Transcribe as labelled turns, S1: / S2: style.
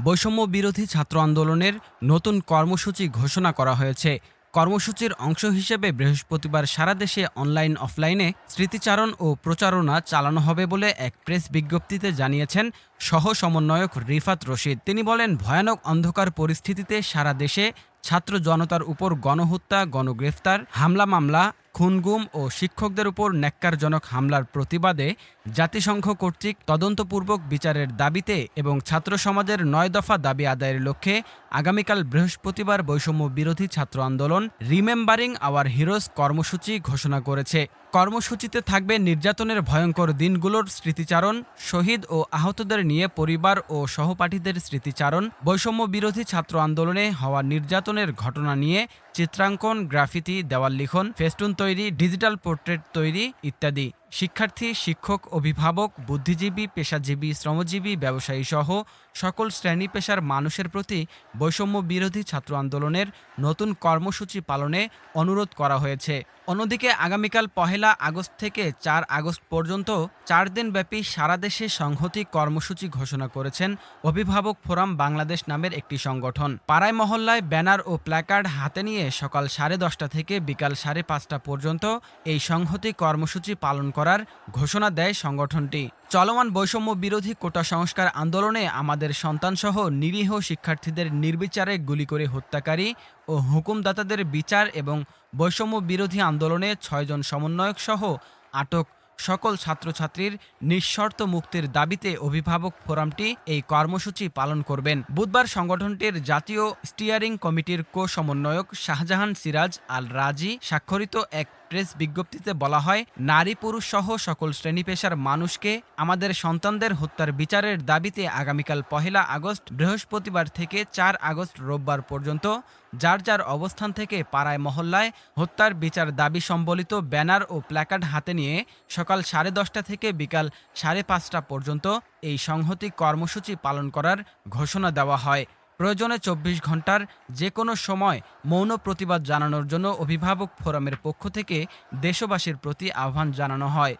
S1: বৈষম্য বিরোধী ছাত্র আন্দোলনের নতুন কর্মসূচি ঘোষণা করা হয়েছে। কর্মসূচির অংশ হিসেবে বৃহস্পতিবার সারা দেশে অনলাইন, অফলাইনে স্মৃতিচারণ ও প্রচারণা চালানো হবে বলে এক প্রেস বিজ্ঞপ্তিতে জানিয়েছেন সহ সমন্বয়ক রিফাত রশিদ। তিনি বলেন, ভয়ানক অন্ধকার পরিস্থিতিতে সারা দেশে ছাত্র জনতার উপর গণহত্যা, গণগ্রেফতার, হামলা মামলা খুনগুম ও শিক্ষকদের উপর ন্যাক্কারজনক হামলার প্রতিবাদে জাতিসংঘ কর্তৃক তদন্তপূর্বক বিচারের দাবিতে এবং ছাত্র সমাজের নয় দফা দাবি আদায়ের লক্ষ্যে আগামীকাল বৃহস্পতিবার বৈষম্য বিরোধী ছাত্র আন্দোলন রিমেম্বারিং আওয়ার হিরোজ কর্মসূচি ঘোষণা করেছে। কর্মসূচিতে থাকবে নির্যাতনের ভয়ঙ্কর দিনগুলোর স্মৃতিচারণ, শহীদ ও আহতদের নিয়ে পরিবার ও সহপাঠীদের স্মৃতিচারণ, বৈষম্য বিরোধী ছাত্র আন্দোলনে হওয়া নির্যাতনের ঘটনা নিয়ে চিত্রাঙ্কন, গ্রাফিতি, দেওয়াল লিখন, ফেস্টুন তৈরি ডিজিটাল পোর্ট্রেট তৈরি ইত্যাদি। শিক্ষার্থী, শিক্ষক, অভিভাবক, বুদ্ধিজীবী, পেশাজীবী, শ্রমজীবী ব্যবসায়ী সহ সকল শ্রেণি পেশার মানুষের প্রতি বৈষম্য বিরোধী ছাত্র আন্দোলনের নতুন কর্মসূচি পালনে অনুরোধ করা হয়েছে। অন্যদিকে আগামীকাল পহেলা আগস্ট থেকে চার আগস্ট পর্যন্ত চার দিনব্যাপী সারা দেশে সংহতি কর্মসূচি ঘোষণা করেছেন অভিভাবক ফোরাম বাংলাদেশ নামের একটি সংগঠন। পাড়ায় মহল্লায় ব্যানার ও প্ল্যাকার্ড হাতে নিয়ে সকাল সাড়ে দশটা থেকে বিকাল সাড়ে পাঁচটা পর্যন্ত এই সংহতি কর্মসূচি পালন করার ঘোষণা দেয় সংগঠনটি। চলমান বৈষম্য বিরোধী কোটা সংস্কার আন্দোলনে আমাদের সন্তানসহ নিরীহ শিক্ষার্থীদের নির্বিচারে গুলি করে হত্যাকারী ও হুকুমদাতাদের বিচার এবং বৈষম্য বিরোধী আন্দোলনে ছয়জন সমন্বয়ক সহ আটক সকল ছাত্রছাত্রীর নিঃশর্ত মুক্তির দাবিতে অভিভাবক ফোরামটি এই কর্মসূচি পালন করবেন। বুধবার সংগঠনটির জাতীয় স্টিয়ারিং কমিটির কো সমন্বয়ক শাহজাহান সিরাজ আল রাজি স্বাক্ষরিত এক প্রেস বিজ্ঞপ্তিতে বলা হয়, নারী পুরুষ সহ সকল শ্রেণি পেশার মানুষকে আমাদের সন্তানদের হত্যার বিচারের দাবিতে আগামীকাল পহেলা আগস্ট বৃহস্পতিবার থেকে চার আগস্ট রোববার পর্যন্ত যার যার অবস্থান থেকে পাড়ায় মহল্লায় হত্যার বিচার দাবি সম্বলিত ব্যানার ও প্ল্যাকার্ড হাতে নিয়ে সকাল সাড়ে দশটা থেকে বিকাল সাড়ে পাঁচটা পর্যন্ত এই সংহতি কর্মসূচি পালন করার ঘোষণা দেওয়া হয়। প্রয়োজনে চব্বিশ ঘণ্টার যে কোনো সময় মৌন প্রতিবাদ জানানোর জন্য অভিভাবক ফোরামের পক্ষ থেকে দেশবাসীর প্রতি আহ্বান জানানো হয়।